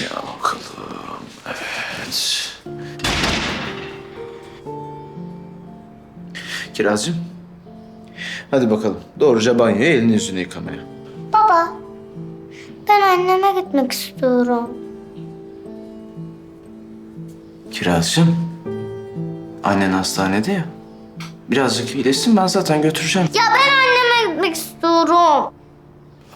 Ya bakalım. Evet. Kirazcığım. Hadi bakalım. Doğruca banyoya elini yüzünü yıkamaya. Baba, ben anneme gitmek istiyorum. Kirazcığım. Annen hastanede ya. Birazcık iyileşsin ben zaten götüreceğim. Ya ben anneme gitmek istiyorum.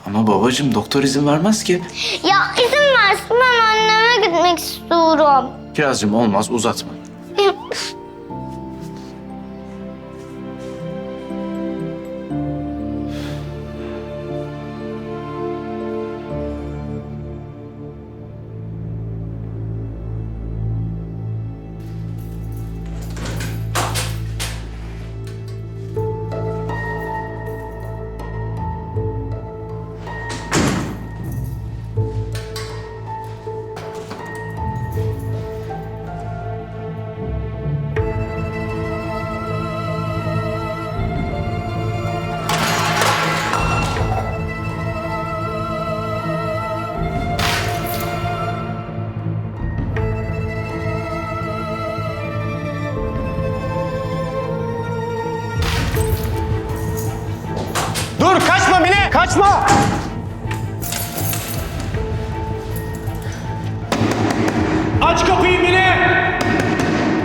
Ama babacığım doktor izin vermez ki. Ya izin ben anneme gitmek istiyorum. Kirazcığım olmaz uzatma. Kaçma. Aç kapıyı Mine.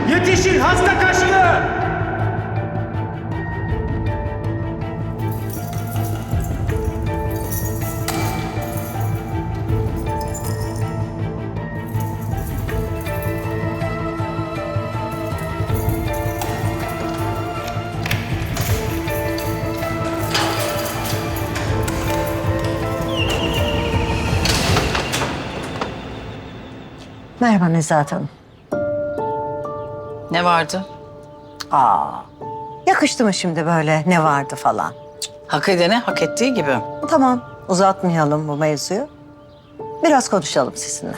Yetişin hasta kaçtı. Merhaba Nezahat Hanım. Ne vardı? Aa, yakıştı mı şimdi böyle ne vardı falan? Hak edene hak ettiği gibi. Tamam, uzatmayalım bu mevzuyu. Biraz konuşalım sizinle.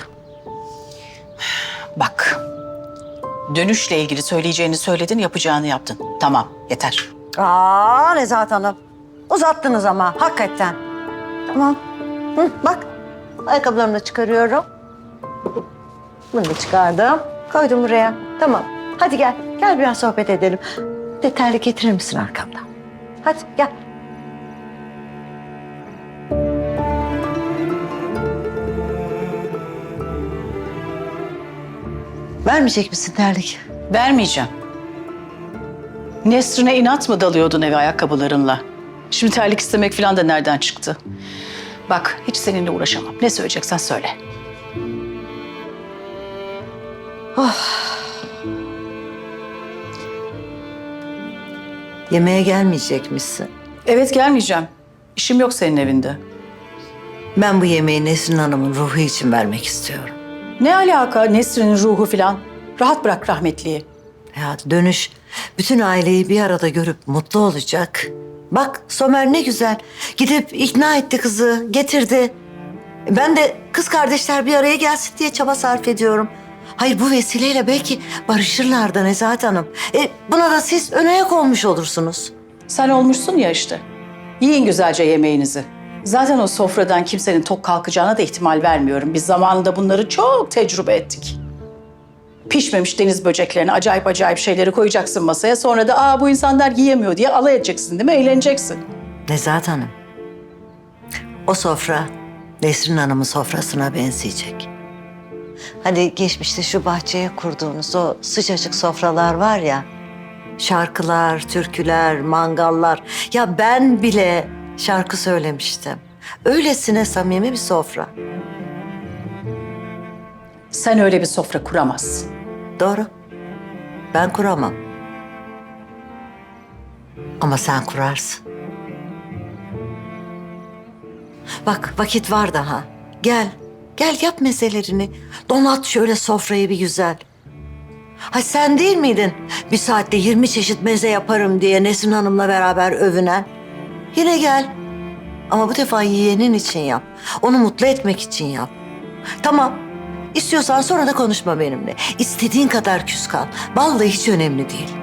Bak. Dönüşle ilgili söyleyeceğini söyledin, yapacağını yaptın. Tamam, yeter. Aa Nezahat Hanım, uzattınız ama hakikaten. Tamam, Hı, bak ayakkabılarımı da çıkarıyorum. Bunu da çıkardım, koydum buraya. Tamam, hadi gel, gel biraz sohbet edelim. Bir De terlik getirir misin arkamdan? Hadi gel. Vermeyecek misin terlik? Vermeyeceğim. Nesrin'e inat mı dalıyordun eve ayakkabılarınla? Şimdi terlik istemek falan da nereden çıktı? Bak, hiç seninle uğraşamam. Ne söyleyeceksen söyle. Yemeğe gelmeyecekmişsin. Evet, gelmeyeceğim. İşim yok senin evinde. Ben bu yemeği Nesrin Hanım'ın ruhu için vermek istiyorum. Ne alaka Nesrin'in ruhu falan? Rahat bırak rahmetliyi. Ya dönüş bütün aileyi bir arada görüp mutlu olacak. Bak Somer ne güzel. Gidip ikna etti kızı, getirdi. Ben de kız kardeşler bir araya gelsin diye çaba sarf ediyorum. Hayır bu vesileyle belki barışırlar da Nezahat Hanım. E, buna da siz ön ayak olmuş olursunuz. Sen olmuşsun ya işte. Yiyin güzelce yemeğinizi. Zaten o sofradan kimsenin tok kalkacağına da ihtimal vermiyorum. Biz zamanında bunları çok tecrübe ettik. Pişmemiş deniz böceklerini, acayip acayip şeyleri koyacaksın masaya. Sonra da aa bu insanlar yiyemiyor diye alay edeceksin değil mi? Eğleneceksin. Nezahat Hanım, o sofra Nesrin Hanım'ın sofrasına benzeyecek. Hani geçmişte şu bahçeye kurduğunuz o sıcacık sofralar var ya, şarkılar, türküler, mangallar. Ya ben bile şarkı söylemiştim. Öylesine samimi bir sofra. Sen öyle bir sofra kuramazsın. Doğru. Ben kuramam. Ama sen kurarsın. Bak vakit var daha. Gel. Gel yap mezelerini. Donat şöyle sofrayı bir güzel. Ha sen değil miydin? Bir saatte 20 çeşit meze yaparım diye Nesin Hanım'la beraber övünen. Yine gel. Ama bu defa yeğenin için yap. Onu mutlu etmek için yap. Tamam. İstiyorsan sonra da konuşma benimle. İstediğin kadar küs kal. Vallahi hiç önemli değil.